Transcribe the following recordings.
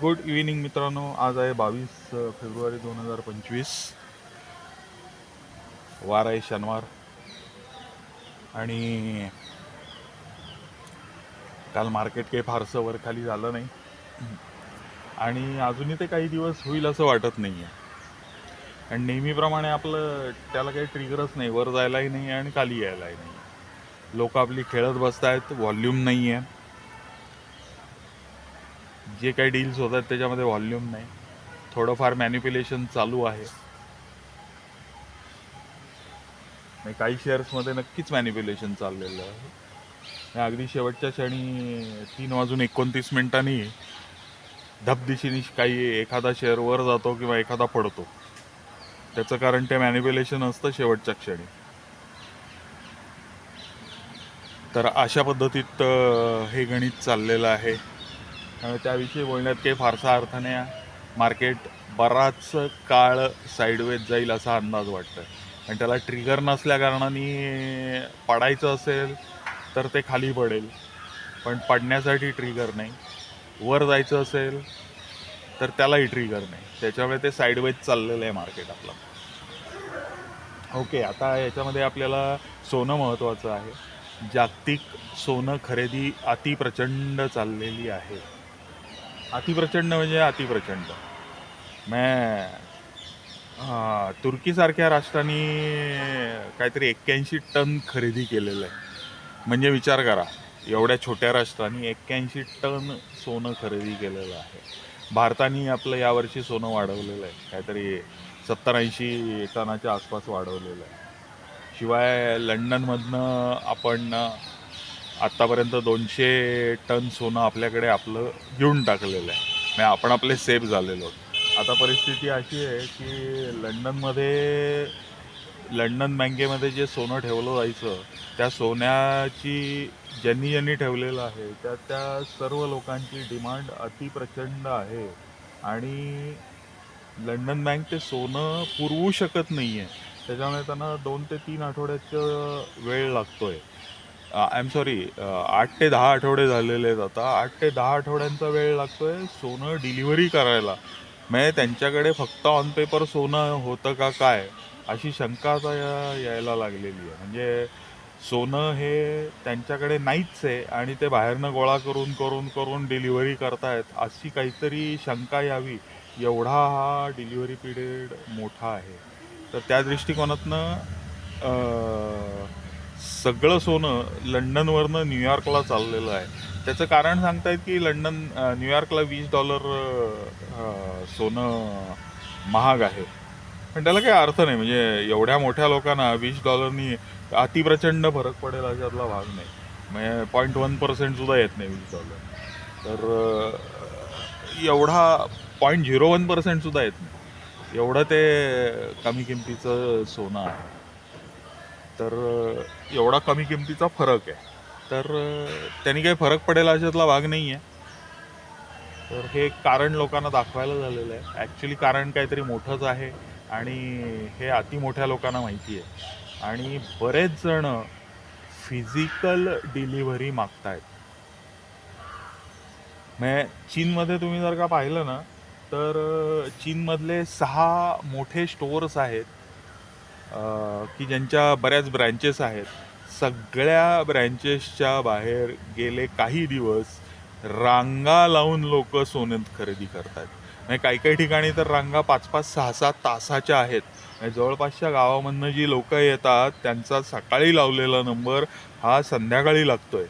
Good evening मित्रांनो. आज आहे बावीस फेब्रुवारी दोन हजार पंचवीस. वार आहे शनिवार. आणि काल मार्केट काही फारसं वर खाली झालं नाही. आणि अजूनही ते काही दिवस होईल असं वाटत नाही आहे आणि नेहमीप्रमाणे आपलं त्याला काही ट्रिगरच नाही. वर जायलाही नाही आणि खाली यायलाही नाही. लोक आपली खेळत बसत आहेत व्हॉल्यूम नाही आहे जे काही डील्स होत आहेत त्याच्यामध्ये व्हॉल्यूम नाही. थोडंफार मॅन्युप्युलेशन चालू आहे. नाही, काही शेअर्समध्ये नक्कीच मॅनिप्युलेशन चाललेलं आहे. अगदी शेवटच्या क्षणी तीन वाजून एकोणतीस मिनिटांनी धबदिशीने काही एखादा शेअर वर जातो किंवा एखादा पडतो. त्याचं कारण ते मॅनिप्युलेशन असतं शेवटच्या क्षणी. तर अशा पद्धतीत हे गणित चाललेलं आहे. त्याविषयी बोलण्यात काही फारसा अर्थ नाही आहे. मार्केट बराच काळ साईडवेज जाईल असा अंदाज वाटतोय. आणि त्याला ट्रिगर नसल्या कारणाने पडायचं असेल तर ते खाली पडेल. पण पडण्यासाठी ट्रिगर नाही. वर जायचं असेल तर त्यालाही ट्रिगर नाही. त्याच्यामुळे ते साईडवेज चाललेलं आहे मार्केट आपलं. ओके आता याच्यामध्ये आपल्याला सोनं महत्त्वाचं आहे. जागतिक सोनं खरेदी अतिप्रचंड चाललेली आहे. अतिप्रचंड म्हणजे अतिप्रचंड. मॅ हां तुर्कीसारख्या राष्ट्राने काहीतरी एक्क्याऐंशी टन खरेदी केलेलं आहे. म्हणजे विचार करा एवढ्या छोट्या राष्ट्राने एक्क्याऐंशी टन सोनं खरेदी केलेलं आहे. भारताने आपलं यावर्षी सोनं वाढवलेलं आहे. काहीतरी सत्तर ऐंशी टनाच्या आसपास वाढवलेलं आहे. शिवाय लंडनमधनं आपण आत्तापर्यंत दोनशे टन सोनं आपल्याकडे आपलं घेऊन टाकलेलं आहे. म्हणजे आपण आपले सेफ झालेलो आहोत. आता परिस्थिती अशी आहे की लंडनमध्ये लंडन बँकेमध्ये जे सोनं ठेवलं जायचं त्या सोन्याची ज्यांनी ज्यांनी ठेवलेलं आहे त्या त्या सर्व लोकांची डिमांड अतिप्रचंड आहे. आणि लंडन बँक ते सोनं पुरवू शकत नाही आहे त्याच्यामुळे त्यांना दोन ते तीन आठवड्याचं वेळ लागतो आहे आय एम सॉरी आठ ते दहा आठवडे झालेले आहेत आता. आठ ते दहा आठवड्यांचा वेळ लागतोय सोनं डिलिव्हरी करायला. म्हणजे त्यांच्याकडे फक्त ऑन पेपर सोनं होतं का काय अशी शंका आता या यायला लागलेली आहे. म्हणजे सोनं हे त्यांच्याकडे नाहीच आहे आणि ते बाहेरनं गोळा करून करून करून डिलिव्हरी करतायत अशी काहीतरी शंका यावी. एवढा हा डिलिव्हरी पिरियड मोठा आहे. तर त्या दृष्टिकोनातनं uh, सगळं सोनं लंडनवरनं न्यूयॉर्कला चाललेलं आहे. त्याचं कारण सांगतायत की लंडन न्यूयॉर्कला वीस डॉलर सोनं महाग आहे. पण त्याला काही अर्थ नाही म्हणजे एवढ्या मोठ्या लोकांना वीस डॉलरनी अतिप्रचंड फरक पडेल अशातला भाग नाही. म्हणजे पॉईंट वन पर्सेंटसुद्धा येत नाही वीस डॉलर. तर एवढा पॉईंट झिरो वन पर्सेंटसुद्धा येत नाही. एवढं ते कमी किमतीचं सोनं आहे. तर एवढा कमी किमतीचा फरक आहे. तर त्यांनी काही फरक पडेल अशातला भाग नाही आहे तर हे कारण लोकांना दाखवायला झालेलं आहे. ॲक्च्युली कारण काहीतरी मोठंच आहे आणि हे अति मोठ्या लोकांना माहिती आहे. आणि बरेच जण फिजिकल डिलिव्हरी मागतायत. म्हणजे चीनमध्ये तुम्ही जर का पाहिलं ना तर चीनमधले सहा मोठे स्टोअर्स आहेत. की ज्यांच्या बऱ्याच ब्रँचेस आहेत सगळ्या ब्रँचेसच्या बाहेर गेले काही दिवस रांगा लावून लोक सोनंत खरेदी करतात. म्हणजे काही काही ठिकाणी तर रांगा पाच पाच सहा सात तासाच्या आहेत. जवळपासच्या गावामधनं जी लोक येतात त्यांचा सकाळी लावलेला नंबर हा संध्याकाळी लागतोय.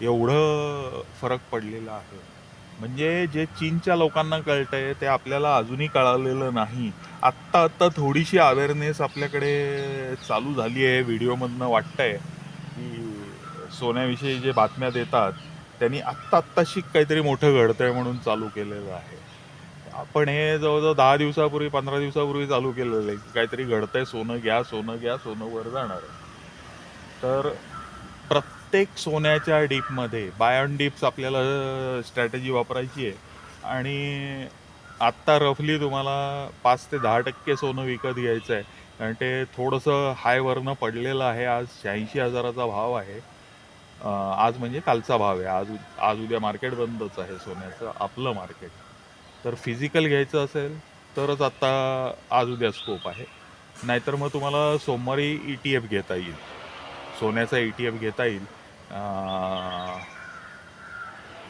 एवढं फरक पडलेला आहे. म्हणजे जे चीनच्या लोकांना कळतंय ते आपल्याला अजूनही कळालेलं नाही. आत्ता आत्ता थोडीशी अवेअरनेस आपल्याकडे चालू झाली आहे व्हिडिओमधनं वाटतंय की सोन्याविषयी जे बातम्या देतात त्यांनी आत्ता आत्ताशी काहीतरी मोठं घडतंय म्हणून चालू केलेलं आहे. आपण हे जवळजवळ दहा दिवसापूर्वी पंधरा दिवसापूर्वी चालू केलेलं आहे की काहीतरी घडतंय सोनं घ्या सोनं घ्या सोनं वर जाणार आहे. तर प्रत्येक सोन्याच्या डीपमध्ये बाय ऑन डिप्स आपल्याला स्ट्रॅटेजी वापरायची आहे. आणि आत्ता रफली तुम्हाला पाच ते दहा टक्के सोनं विकत घ्यायचं आहे. कारण ते थोडंसं हायवरनं पडलेलं आहे. आज शहाऐंशी हजाराचा भाव आहे. आज म्हणजे कालचा भाव आहे. आज आज उद्या मार्केट बंदच आहे सोन्याचं आपलं मार्केट तर फिजिकल घ्यायचं असेल तरच आत्ता आज उद्या स्कोप आहे. नाहीतर मग तुम्हाला सोमवारी ई टी एफ घेता येईल. सोन्याचा ई टी एफ घेता येईल.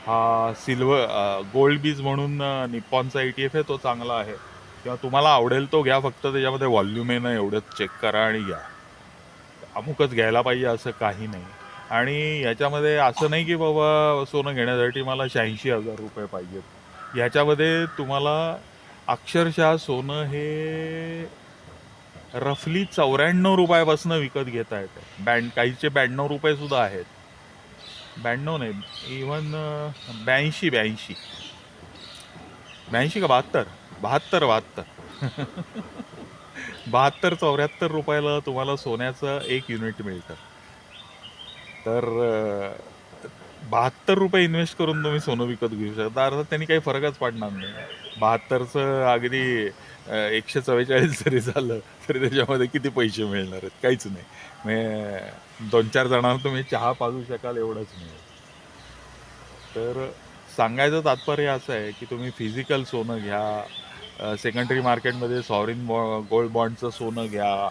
हा सिल्वर गोल्ड बीज म्हणून निप्पॉनचा ई टी एफ आहे तो चांगला आहे. किंवा तुम्हाला आवडेल तो घ्या फक्त त्याच्यामध्ये व्हॉल्यूम आहे ना एवढंच चेक करा आणि घ्या. अमुकच घ्यायला पाहिजे असं काही नाही. आणि याच्यामध्ये असं नाही की बाबा सोनं घेण्यासाठी मला शहाऐंशी हजार रुपये पाहिजेत. याच्यामध्ये तुम्हाला अक्षरशः सोनं हे रफली चौऱ्याण्णव रुपयापासून विकत घेता येतं. बँड काहीचे ब्याण्णव रुपयेसुद्धा आहेत. ब्याण्णव नाही इवन ब्याऐंशी ब्याऐंशी. ब्याऐंशी का बहात्तर? बहात्तर बहात्तर. बहात्तर चौऱ्याहत्तर रुपयाला तुम्हाला सोन्याचं एक युनिट मिळतं. तर बहात्तर रुपये इन्व्हेस्ट करून तुम्ही सोनं विकत घेऊ शकता. अर्थात त्यांनी काही फरकच पडणार नाही. बहात्तरचं अगदी एकशे चव्वेचाळीस जरी झालं तरी त्याच्यामध्ये किती पैसे मिळणार आहेत? काहीच नाही. म्हणजे दोन चार जणांना तुम्ही चहा पाजू शकाल एवढंच मिळेल. तर सांगायचं तात्पर्य असं आहे की तुम्ही फिजिकल सोनं घ्या सेकंडरी मार्केटमध्ये सॉरिन बॉ गोल्ड बॉन्डचं सोनं घ्या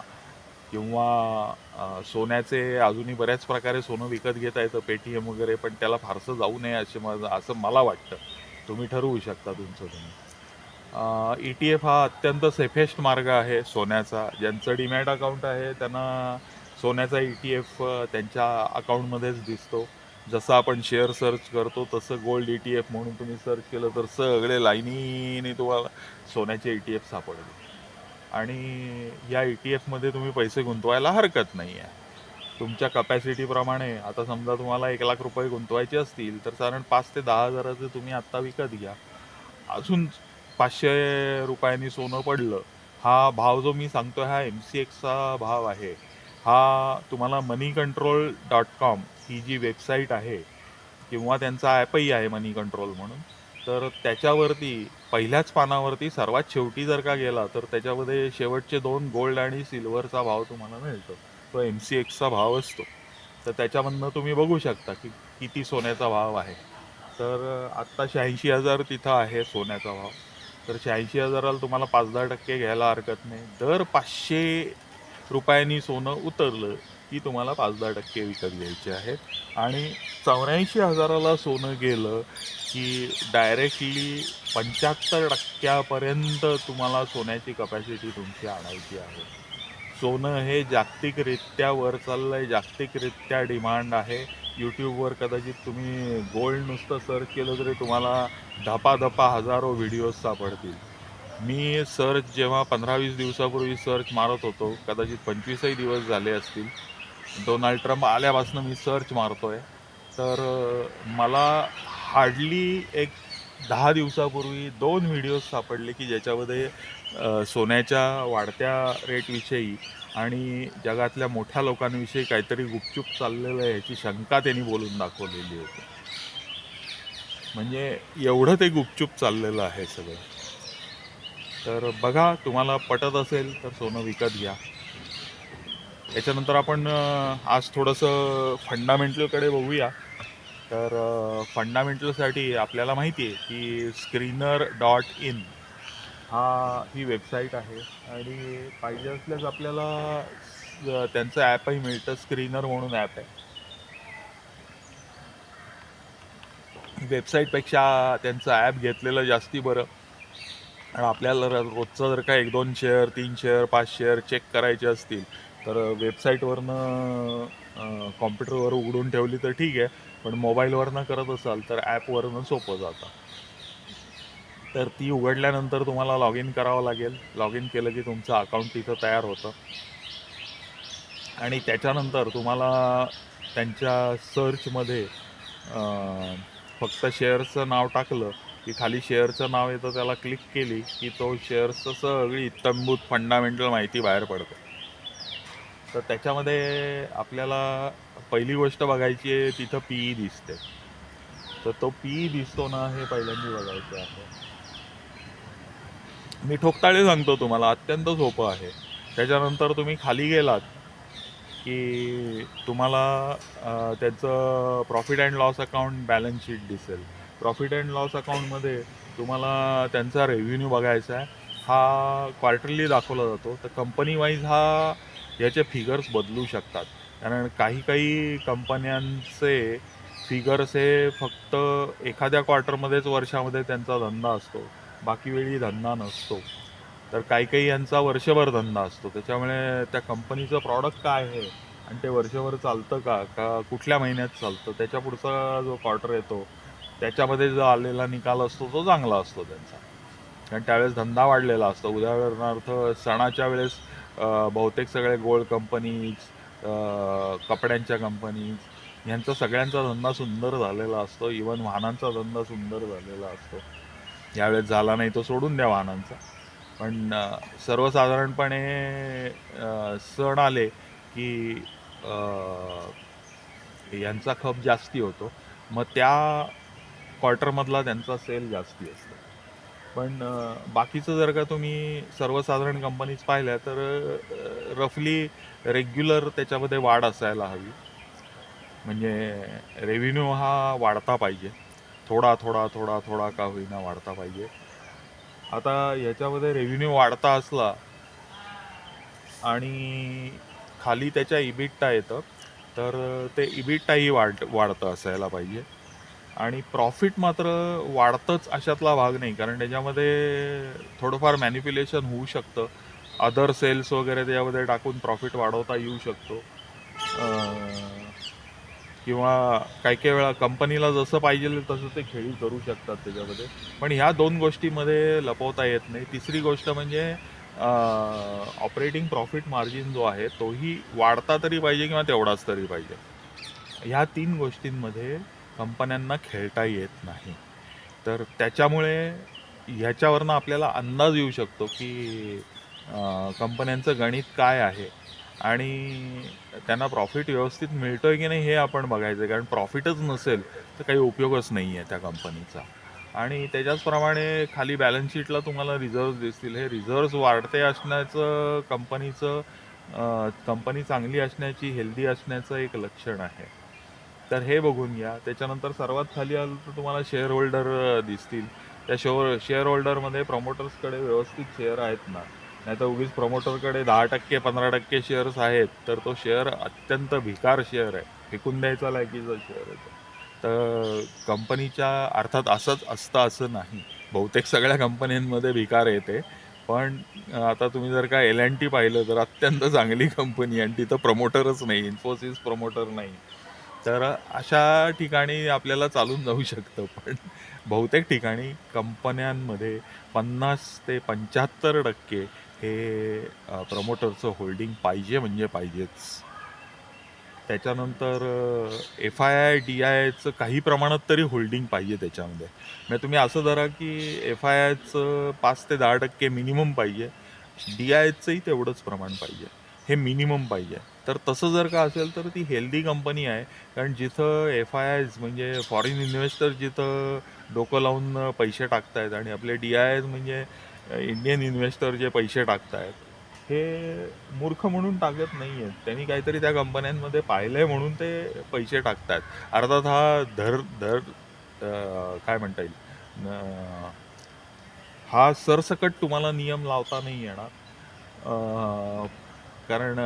किंवा सोन्याचे अजूनही बऱ्याच प्रकारे सोनं विकत घेता येतं पेटीएम वगैरे पण त्याला फारसं जाऊ नये असे माझं असं मला वाटतं. तुम्ही ठरवू शकता तुमचं तुम्ही. ई टी एफ हा अत्यंत सेफेस्ट मार्ग आहे सोन्याचा. ज्यांचं डिमॅट अकाउंट आहे त्यांना सोन्याचा ई टी एफ त्यांच्या अकाउंटमध्येच दिसतो. जसं आपण शेअर सर्च करतो तसं गोल्ड ई टी एफ म्हणून तुम्ही सर्च केलं तर सगळे लाईनीने तुम्हाला सोन्याचे ई टी एफ सापडले. आणि या ई टी एफमध्ये तुम्ही पैसे गुंतवायला हरकत नाही आहे तुमच्या कपॅसिटीप्रमाणे आता समजा तुम्हाला एक लाख रुपये गुंतवायचे असतील तर साधारण पाच ते दहा हजाराचे तुम्ही आत्ता विकत घ्या. अजून पाचशे रुपयांनी सोनं पडलं. हा भाव जो मी सांगतो हा एम सी एक्सचा भाव आहे. हा तुम्हाला मनी कंट्रोल डॉट कॉम ही जी वेबसाईट आहे किंवा त्यांचा ॲपही आहे मनी कंट्रोल म्हणून तर त्याच्यावरती पहिल्याच पानावरती सर्वात शेवटी जर का गेला तर त्याच्यामध्ये शेवटचे दोन गोल्ड आणि सिल्वरचा भाव तुम्हाला मिळतो. तो एम सी एक्सचा भाव असतो. तर त्याच्यामधनं तुम्ही बघू शकता की किती सोन्याचा भाव आहे. तर आत्ता शहाऐंशी हजार तिथं आहे सोन्याचा भाव. तर शहाऐंशी हजाराला तुम्हाला पाच दहा टक्के घ्यायला हरकत नाही. दर पाचशे रुपयांनी सोनं उतरलं की तुम्हाला पाच दहा टक्के विकत घ्यायचे आहेत. आणि चौऱ्याऐंशी हजाराला सोनं गेलं की डायरेक्टली पंच्याहत्तर टक्क्यापर्यंत तुम्हाला सोन्याची कपॅसिटी तुमची आणायची आहे. सोनं हे जागतिकरित्या वर चाललं आहे जागतिकरित्या डिमांड आहे. यूट्यूबवर कदाचित तुम्ही गोल्ड नुसतं सर्च केलं तरी तुम्हाला धपा धपा हजारो व्हिडिओज सापडतील. मी सर्च जेव्हा पंधरा वीस दिवसापूर्वी सर्च मारत होतो कदाचित पंचवीसही दिवस झाले असतील डोनाल्ड ट्रम्प आल्यापासून मी सर्च मारतो आहे तर मला हार्डली एक दहा दिवसापूर्वी दोन व्हिडिओज सापडले की ज्याच्यामध्ये सोन्याच्या वाढत्या रेटविषयी आणि जगातल्या मोठ्या लोकांविषयी काहीतरी गुपचूप चाललेलं आहे याची शंका त्यांनी बोलून दाखवलेली होती. म्हणजे एवढं ते गुपचूप चाललेलं आहे सगळं. तर बघा तुम्हाला पटत असेल तर सोनं विकत घ्या. याच्यानंतर आपण आज थोडंसं फंडामेंटलकडे बघूया. तर फंडामेंटलसाठी आपल्याला माहिती आहे की स्क्रीनर डॉट इन हा ही वेबसाईट आहे. आणि पाहिजे असल्यास आपल्याला त्यांचं ॲपही मिळतं. स्क्रीनर म्हणून ॲप आहे. वेबसाईटपेक्षा त्यांचं ॲप घेतलेलं जास्ती बरं. आणि आपल्याला रोजचं जर का एक दोन शेअर तीन शेअर पाच शेअर चेक करायचे असतील तर वेबसाईटवरनं कॉम्प्युटरवर उघडून ठेवली तर ठीक आहे. पण मोबाईलवरनं करत असाल तर ॲपवरनं सोपं जातं. तर ती उघडल्यानंतर तुम्हाला लॉग इन करावं लागेल. लॉग इन केलं की तुमचं अकाउंट तिथं तयार होतं. आणि त्याच्यानंतर तुम्हाला त्यांच्या सर्चमध्ये फक्त शेअरचं नाव टाकलं की खाली शेअरचं नाव येतं त्याला क्लिक केली की तो शेअर्सचं सगळी इत्तंभूत फंडामेंटल माहिती बाहेर पडते. तर त्याच्यामध्ये आपल्याला पहिली गोष्ट बघायची आहे तिथं पी ई दिसते. तर तो पी ई दिसतो ना हे पहिल्यांदा बघायचं आहे. मी ठोकताळे सांगतो तुम्हाला अत्यंत सोपं आहे. त्याच्यानंतर तुम्ही खाली गेलात की तुम्हाला त्याचं profit and loss account balance sheet दिसेल. प्रॉफिट अँड लॉस अकाउंटमध्ये तुम्हाला त्यांचा रेव्हेन्यू बघायचा आहे. हा क्वार्टरली दाखवला जातो. तर कंपनी वाईज हा याचे फिगर्स बदलू शकतात. कारण काही काही कंपन्यांचे फिगर्स हे फक्त एखाद्या क्वार्टरमध्येच वर्षामध्ये त्यांचा धंदा असतो. बाकी वेळी धंदा नसतो. तर काही काही यांचा वर्षभर धंदा असतो. त्याच्यामुळे त्या कंपनीचं प्रॉडक्ट काय आहे आणि ते वर्षभर चालतं का? का कुठल्या महिन्यात चालतं? त्याच्या पुढचा जो क्वार्टर येतो त्याच्यामध्ये जो आलेला निकाल असतो तो चांगला असतो त्यांचा. कारण त्यावेळेस धंदा वाढलेला असतो. उदाहरणार्थ सणाच्या वेळेस बहुतेक सगळे गोल्ड कंपनीज कपड्यांच्या कंपनीज यांचा सगळ्यांचा धंदा सुंदर झालेला असतो. इवन वाहनांचा धंदा सुंदर झालेला असतो. यावेळेस झाला नाही तो सोडून द्या वाहनांचा पण सर्वसाधारणपणे सण आले की यांचा खप जास्ती होतो. मग त्या क्वार्टरमधला त्यांचा सेल जास्ती असतो. पण बाकीचं जर का तुम्ही सर्वसाधारण कंपनीज पाहिल्या तर रफली रेग्युलर त्याच्यामध्ये वाढ असायला हवी. म्हणजे रेव्हेन्यू हा वाढता पाहिजे. थोडा थोडा थोडा थोडा का होईना वाढता पाहिजे. आता याच्यामध्ये रेव्हेन्यू वाढता असला आणि खाली त्याच्या इबिट्टा येतं तर ते इबिट्टाही वाढ वाढतं असायला पाहिजे. आणि प्रॉफिट मात्र वाढतंच अशातला भाग नाही कारण त्याच्यामध्ये थोडंफार मॅनिप्युलेशन होऊ शकतं. अदर सेल्स वगैरे त्याच्यामध्ये टाकून प्रॉफिट वाढवता येऊ शकतो. किंवा काही काही वेळा कंपनीला जसं पाहिजे तसं ते खेळी करू शकतात त्याच्यामध्ये. पण ह्या दोन गोष्टीमध्ये लपवता येत नाही. तिसरी गोष्ट म्हणजे ऑपरेटिंग प्रॉफिट मार्जिन जो आहे तोही वाढता तरी पाहिजे किंवा तेवढाच तरी पाहिजे. ह्या तीन गोष्टींमध्ये कंपन्यांना खेळता येत नाही. तर त्याच्यामुळे ह्याच्यावरनं आपल्याला अंदाज येऊ शकतो की कंपन्यांचं गणित काय आहे? आणि त्यांना प्रॉफिट व्यवस्थित मिळतोय की नाही हे आपण बघायचं कारण प्रॉफिटच नसेल तर काही उपयोगच नाही आहे त्या कंपनीचा आणि त्याच्याचप्रमाणे खाली बॅलन्स शीटला तुम्हाला रिझर्व दिसतील. हे रिझर्व्स वाढते असण्याचं कंपनीचं कंपनी चांगली असण्याची हेल्दी असण्याचं एक लक्षण आहे. तर हे बघून घ्या. त्याच्यानंतर सर्वात खाली आलं तर तुम्हाला शेअर होल्डर दिसतील. त्या शेअर शेअर होल्डरमध्ये प्रमोटर्सकडे व्यवस्थित शेअर आहेत ना. नाही तर उगीच प्रमोटरकडे दहा टक्के पंधरा टक्के शेअर्स आहेत तर तो शेअर अत्यंत भिकार शेअर आहे. फेकून द्यायचा लायकीचा शेअर आहे तर कंपनीच्या अर्थात असंच असतं असं नाही. बहुतेक सगळ्या कंपन्यांमध्ये भिकार येते पण आता तुम्ही जर का एल अँड टी पाहिलं तर अत्यंत चांगली कंपनी आणि तिथं प्रमोटरच नाही इन्फोसिस प्रमोटर नाही. तर अशा ठिकाणी आपल्याला चालून जाऊ शकतं. पण बहुतेक ठिकाणी कंपन्यांमध्ये पन्नास ते पंच्याहत्तर टक्के हे प्रमोटरचं होल्डिंग पाहिजे म्हणजे पाहिजेच. त्याच्यानंतर एफ आय आय डी आयचं काही प्रमाणात तरी होल्डिंग पाहिजे त्याच्यामध्ये. म्हणजे तुम्ही असं धरा की एफ आय आयचं पाच ते दहा टक्के मिनिमम पाहिजे. डी आयचंही तेवढंच प्रमाण पाहिजे. हे मिनिमम पाहिजे. तर तसं जर का असेल तर ती हेल्दी कंपनी आहे. कारण जिथं एफ आय आयज म्हणजे फॉरेन इन्व्हेस्टर जिथं डोकं लावून पैसे टाकतायत आणि आपले डी आय आयज म्हणजे इंडियन इन्व्हेस्टर जे पैसे टाकतायत हे मूर्ख म्हणून टाकत नाही आहेत त्यांनी काहीतरी त्या कंपन्यांमध्ये पाहिलं आहे म्हणून ते पैसे टाकतात अर्थात हा धर धर काय म्हणता येईल? हा सरसकट तुम्हाला नियम लावता नाही येणार. कारण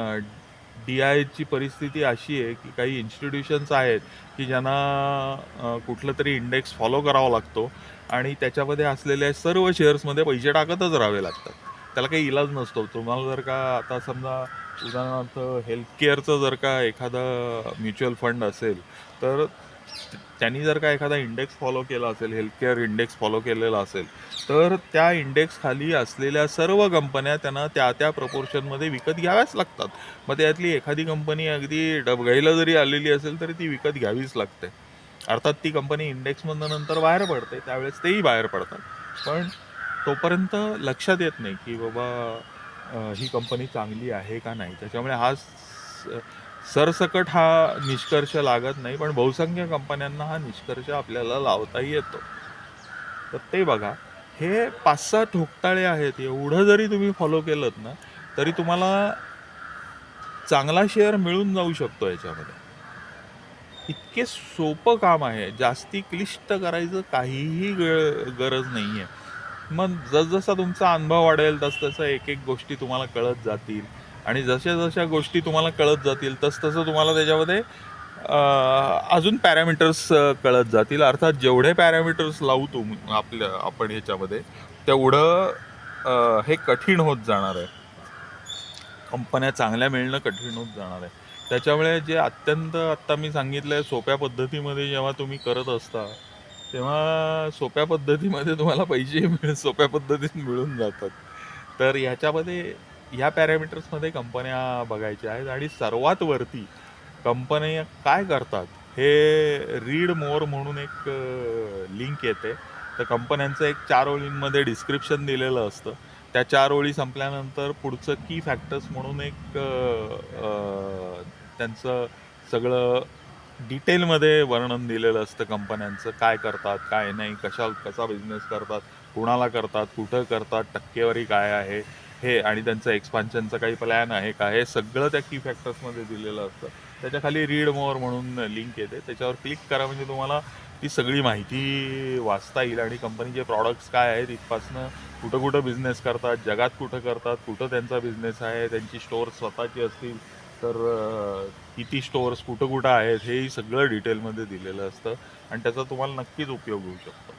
डी आयची परिस्थिती अशी आहे की काही इन्स्टिट्यूशन्स आहेत की ज्यांना कुठलं तरी इंडेक्स फॉलो करावा लागतो आणि त्याच्यामध्ये असलेल्या सर्व शेअर्समध्ये पैसे टाकतच राहावे लागतात. त्याला काही इलाज नसतो. तुम्हाला जर का आता समजा उदाहरणार्थ हेल्थ केअरचं जर का एखादं म्युच्युअल फंड असेल तर त्यांनी जर का एखादा इंडेक्स फॉलो केला असेल हेल्थकेअर इंडेक्स फॉलो केलेला असेल तर त्या इंडेक्सखाली असलेल्या सर्व कंपन्या त्यांना त्या त्या प्रपोर्शनमध्ये विकत घ्याव्याच लागतात. मग त्यातली एखादी कंपनी अगदी डबघाईला जरी आलेली असेल तरी ती विकत घ्यावीच लागते. अर्थात ती कंपनी इंडेक्समधनं नंतर बाहेर पडते त्यावेळेस तेही बाहेर पडतात. पण तोपर्यंत लक्षात येत नाही की बाबा ही कंपनी चांगली आहे का नाही. त्याच्यामुळे हा स- सरसकट हा निष्कर्ष लागत नाही पण बहुसंख्य कंपन्यांना हा निष्कर्ष आपल्याला लावताही येतो. तर ते बघा हे पाच सहा ठोकताळे आहेत एवढं जरी तुम्ही फॉलो केलं ना तरी तुम्हाला चांगला शेअर मिळून जाऊ शकतो याच्यामध्ये. इतके सोपं काम आहे जास्ती क्लिष्ट करायचं काहीही गरज नाही आहे मग जसजसा तुमचा अनुभव वाढेल तसतसं एक एक गोष्टी तुम्हाला कळत जातील. आणि जशा जशा गोष्टी तुम्हाला कळत जातील तसतसं तुम्हाला त्याच्यामध्ये अजून पॅरामीटर्स कळत जातील. अर्थात जेवढे पॅरामीटर्स लावू तुम आपल्या आपण ह्याच्यामध्ये तेवढं हे कठीण होत जाणार आहे. कंपन्या चांगल्या मिळणं कठीण होत जाणार आहे. त्याच्यामुळे जे अत्यंत आत्ता मी सांगितलं आहे सोप्या पद्धतीमध्ये जेव्हा तुम्ही करत असता तेव्हा सोप्या पद्धतीमध्ये तुम्हाला पैसे मिळ सोप्या पद्धतीत मिळून जातात. तर ह्याच्यामध्ये ह्या पॅरामीटर्समध्ये कंपन्या बघायच्या आहेत आणि सर्वात वरती कंपन्या काय करतात हे रीड मोर म्हणून एक लिंक येते. तर कंपन्यांचं एक चार ओळींमध्ये डिस्क्रिप्शन दिलेलं असतं. त्या चार ओळी संपल्यानंतर पुढचं की फॅक्टर्स म्हणून एक त्यांचं सगळं डिटेलमध्ये वर्णन दिलेलं असतं कंपन्यांचं. काय करतात काय नाही कशा कसा बिझनेस करतात कुणाला करतात कुठं करतात टक्केवारी काय आहे हे आणि त्यांचं एक्सपान्शनचं काही प्लॅन आहे का हे सगळं त्या की फॅक्टर्समध्ये दिलेलं असतं. त्याच्याखाली रीड मोर म्हणून लिंक येते. त्याच्यावर क्लिक करा म्हणजे तुम्हाला ती सगळी माहिती वाचता येईल आणि कंपनीचे प्रॉडक्ट्स काय आहेत इथपासनं कुठं कुठं बिझनेस करतात जगात कुठं करतात कुठं त्यांचा बिझनेस आहे त्यांची स्टोअर्स स्वतःची असतील तर किती स्टोअर्स कुठं कुठं आहेत हेही सगळं डिटेलमध्ये दिलेलं असतं. आणि त्याचा तुम्हाला नक्कीच उपयोग होऊ शकतो.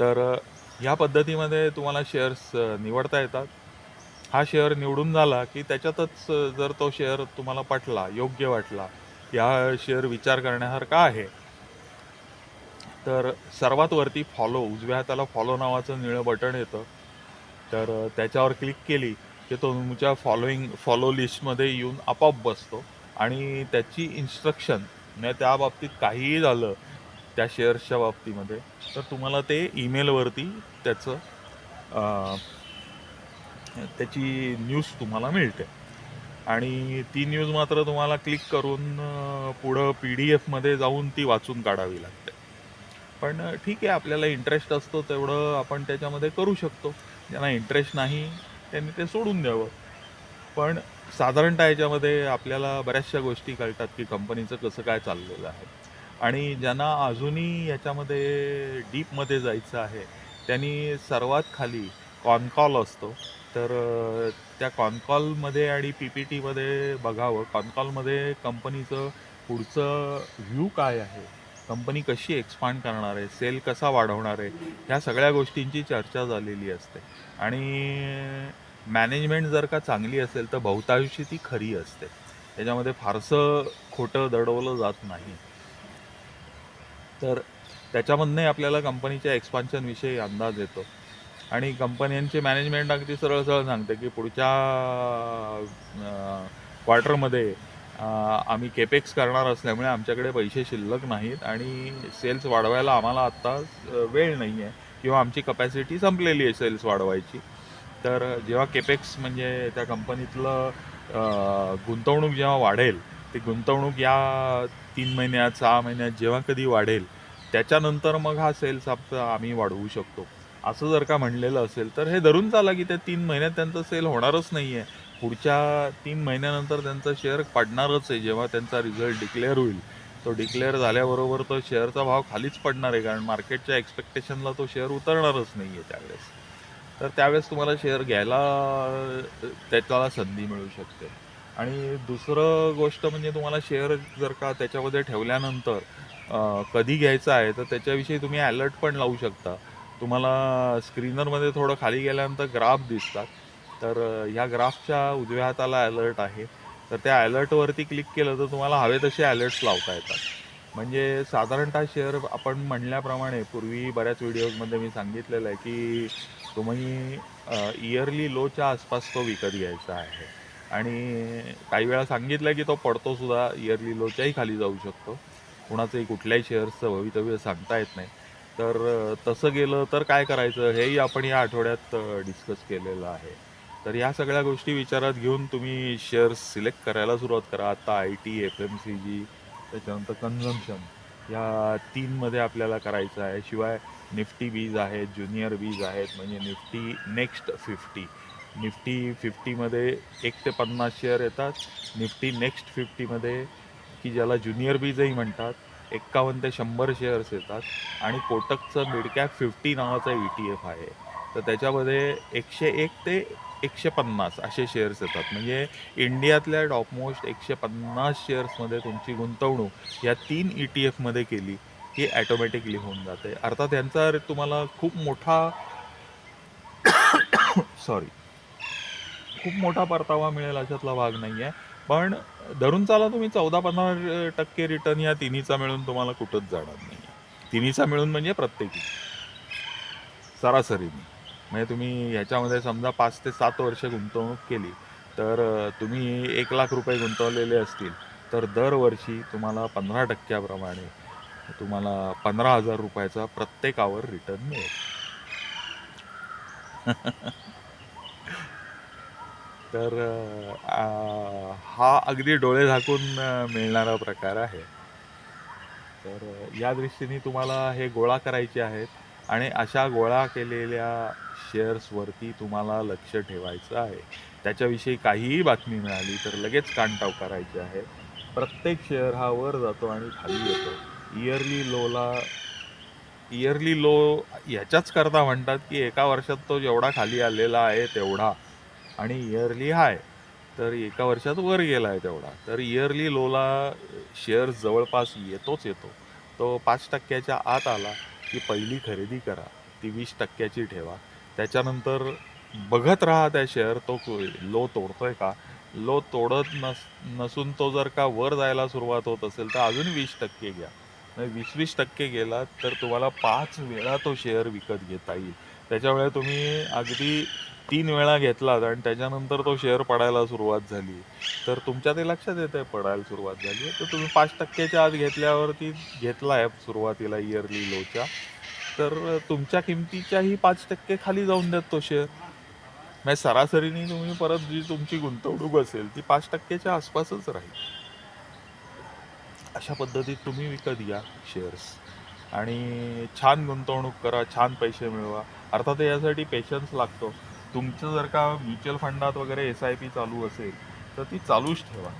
तर ह्या पद्धतीमध्ये तुम्हाला शेअर्स निवडता येतात. हा शेअर निवडून झाला की त्याच्यातच जर तो शेअर तुम्हाला पटला योग्य वाटला या शेअर विचार करण्यासारखा आहे. तर सर्वात वरती फॉलो उजव्या हाताला फॉलो नावाचं निळं बटन येतं. तर त्याच्यावर क्लिक केली की तो तुमच्या फॉलोईंग फॉलो लिस्टमध्ये येऊन आपोआप बसतो. आणि त्याची इन्स्ट्रक्शन म्हणजे त्या बाबतीत काहीही झालं त्या शेअर्सच्या बाबतीमध्ये तर तुम्हाला ते ईमेलवरती त्याचं त्याची न्यूज तुम्हाला मिळते. आणि ती न्यूज मात्र तुम्हाला क्लिक करून पुढं पी डी एफमध्ये जाऊन ती वाचून काढावी लागते. पण ठीक आहे आपल्याला इंटरेस्ट असतो तेवढं आपण त्याच्यामध्ये करू शकतो. ज्यांना इंटरेस्ट नाही त्यांनी ते सोडून द्यावं. पण साधारणतः याच्यामध्ये आपल्याला बऱ्याचशा गोष्टी कळतात की कंपनीचं कसं काय चाललेलं आहे. आणि ज्यांना अजूनही याच्यामध्ये डीपमध्ये जायचं आहे त्यांनी सर्वात खाली कॉनकॉल असतो. तर त्या कॉनकॉलमध्ये आणि पी पी टीमध्ये बघावं कॉनकॉलमध्ये कंपनीचं पुढचं व्ह्यू काय आहे कंपनी कशी एक्सपांड करणार आहे सेल कसा वाढवणार आहे ह्या सगळ्या गोष्टींची चर्चा झालेली असते. आणि मॅनेजमेंट जर का चांगली असेल तर बहुतांशी ती खरी असते. त्याच्यामध्ये फारसं खोटं दडवलं जात नाही. तर त्याच्यामधनंही आपल्याला कंपनीच्या एक्सपान्शनविषयी अंदाज येतो. आणि कंपन्यांचे मॅनेजमेंट अगदी सरळ सरळ सांगते की पुढच्या क्वार्टरमध्ये आम्ही केपेक्स करणार असल्यामुळे आमच्याकडे पैसे शिल्लक नाहीत आणि सेल्स वाढवायला आम्हाला आत्ता वेळ नाही आहे किंवा आमची कपॅसिटी संपलेली आहे सेल्स वाढवायची. तर जेव्हा केपेक्स म्हणजे त्या कंपनीतलं गुंतवणूक जेव्हा वाढेल ती गुंतवणूक या तीन महिन्यात सहा महिन्यात जेव्हा कधी वाढेल त्याच्यानंतर मग हा सेल्स आपला आम्ही वाढवू शकतो. असं जर का म्हणलेलं असेल तर हे धरून चाला की त्या तीन महिन्यात त्यांचं सेल होणारच नाही आहे पुढच्या तीन महिन्यानंतर त्यांचा शेअर पडणारच आहे जेव्हा त्यांचा रिझल्ट डिक्लेअर होईल. तो डिक्लेअर झाल्याबरोबर तो शेअरचा भाव खालीच पडणार आहे कारण मार्केटच्या एक्सपेक्टेशनला तो शेअर उतरणारच नाही आहे त्यावेळेस. तर त्यावेळेस तुम्हाला शेअर घ्यायला त्याच्याला त्याला संधी मिळू शकते. आणि दुसरं गोष्ट म्हणजे तुम्हाला शेअर जर का त्याच्यामध्ये ठेवल्यानंतर कधी घ्यायचं आहे तर त्याच्याविषयी तुम्ही अलर्ट पण लावू शकता. तुम्हाला स्क्रीनरमध्ये थोडं खाली गेल्यानंतर ग्राफ दिसतात. तर ह्या ग्राफच्या उजव्या हाताला अलर्ट आहे. तर त्या अलर्टवरती क्लिक केलं तर तुम्हाला हवे तसे अलर्ट्स लावता येतात. म्हणजे साधारणतः शेअर आपण म्हणल्याप्रमाणे पूर्वी बऱ्याच व्हिडिओजमध्ये मी सांगितलेलं आहे की तुम्ही इयरली लोच्या आसपास तो विकत घ्यायचा आहे. आणि काही वेळा सांगितलं की तो पडतो सुद्धा इयरली लोच्याही खाली जाऊ शकतो. कुणाचंही कुठल्याही शेअर्सचं भवितव्य सांगता येत नाही. तर तसं गेलं तर काय करायचं? हेही आपण या आठवड्यात डिस्कस केलेलं आहे. तर या सगळ्या गोष्टी विचारात घेऊन तुम्ही शेअर्स सिलेक्ट करायला सुरुवात करा. आता I T F M C G त्याच्यानंतर कन्झम्शन या तीनमध्ये आपल्याला करायचं आहे. शिवाय निफ्टी बीज आहेत ज्युनियर बीज आहेत म्हणजे निफ्टी नेक्स्ट फिफ्टी निफ्टी फिफ्टीमध्ये एक ते पन्नास शेअर येतात. निफ्टी नेक्स्ट फिफ्टीमध्ये की ज्याला ज्युनियर बीजही म्हणतात एक्कावन्न ते शंभर शेअर्स येतात. आणि कोटकचं मिडकॅप फिफ्टी नावाचं ई टी एफ आहे. तर त्याच्यामध्ये एकशे एक ते एकशे पन्नास असे शेअर्स येतात. म्हणजे इंडियातल्या टॉपमोस्ट एकशे पन्नास शेअर्समध्ये तुमची गुंतवणूक या तीन ई टी एफमध्ये केली की ॲटोमॅटिकली होऊन जाते. अर्थात यांचा तुम्हाला खूप मोठा सॉरी खूप मोठा परतावा मिळेल अशातला भाग नाही आहे पण धरून चाला तुम्ही चौदा पंधरा टक्के रिटर्न या तिन्हीचा मिळून तुम्हाला कुठंच जाणार नाही तिन्हीचा मिळून म्हणजे प्रत्येकी. सरासरीने. म्हणजे तुम्ही ह्याच्यामध्ये समजा पाच ते सात वर्ष गुंतवणूक केली तर तुम्ही एक लाख रुपये गुंतवलेले असतील तर दरवर्षी तुम्हाला पंधरा टक्क्याप्रमाणे तुम्हाला पंधरा हजार रुपयाचा प्रत्येकावर रिटर्न मिळेल. तर हा अगदी डोळे झाकून मिळणारा प्रकार आहे. तर या दृष्टीने तुम्हाला हे गोळा करायचे आहेत आणि अशा गोळा केलेल्या शेअर्सवरती तुम्हाला लक्ष ठेवायचं आहे. त्याच्याविषयी काहीही बातमी मिळाली तर लगेच कानटाव करायचे आहे प्रत्येक शेअर हा वर जातो आणि खाली येतो. इयरली लोला इयरली लो ह्याच्याच करता म्हणतात की एका वर्षात तो जेवढा खाली आलेला आहे तेवढा. आणि इयरली हाय तर एका वर्षात वर गेला आहे तेवढा. तर इयरली लोला शेअर्स जवळपास येतोच येतो. तो पाच टक्क्याच्या आत आला की पहिली खरेदी करा. ती वीस टक्क्याची ठेवा. त्याच्यानंतर बघत राहा त्या शेअर तो लो तोडतोय का? लो तोडत नस नसून तो जर का वर जायला सुरुवात होत असेल तर अजून वीस टक्के घ्या. म्हणजे वीस वीस टक्के गेलात तर तुम्हाला पाच वेळा तो शेअर विकत घेता येईल. त्याच्यामुळे तुम्ही अगदी तीन वेळा घेतलात आणि त्याच्यानंतर तो शेअर पडायला सुरुवात झाली. तर तुमच्या ते लक्षात येतं आहे पडायला सुरुवात झाली. आहे तर तुम्ही पाच टक्क्याच्या आत घेतल्यावरती घेतला आहे सुरुवातीला इयरली लोच्या तर तुमच्या किमतीच्याही पाच टक्के खाली जाऊन देत तो शेअर म्हणजे सरासरीने तुम्ही परत जी तुमची गुंतवणूक असेल ती पाच टक्क्याच्या आसपासच राहील. अशा पद्धतीत तुम्ही विकत घ्या शेअर्स आणि छान गुंतवणूक करा छान पैसे मिळवा. अर्थात यासाठी पेशन्स लागतो. तुमचं जर का म्युच्युअल फंडात वगैरे एस आय पी चालू असेल तर ती चालूच ठेवा.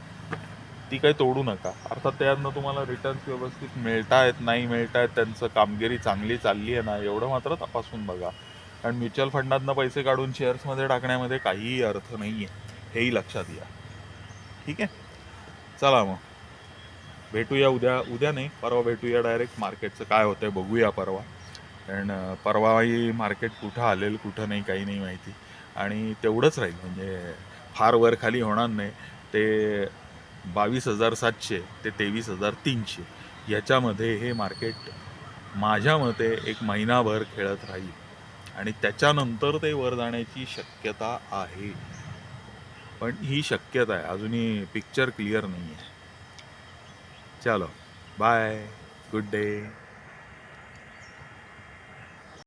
ती काही तोडू नका. अर्थात त्यातनं तुम्हाला रिटर्न्स व्यवस्थित मिळतायत नाही मिळतायत त्यांचं कामगिरी चांगली चालली आहे ना एवढं मात्र तपासून बघा. कारण म्युच्युअल फंडातनं पैसे काढून शेअर्समध्ये टाकण्यामध्ये काहीही अर्थ नाही आहे हेही लक्षात घ्या. ठीक आहे? चला मग. भेटूया उद्या उद्या नाही परवा भेटूया डायरेक्ट मार्केटचं काय होतं आहे बघूया परवा. कारण परवाही मार्केट कुठं आलेलं कुठं नाही काही नाही माहिती. आणि तेवढंच राहील म्हणजे फार वर खाली होणार नाही. ते बावीस हजार सातशे ते तेवीस हजार तीनशे याच्यामध्ये हे मार्केट माझ्या मते एक महिनाभर खेळत राहील. आणि त्याच्यानंतर ते वर जाण्याची शक्यता आहे. पण ही शक्यता आहे. अजूनही पिक्चर क्लिअर नाही आहे चलो बाय गुड डे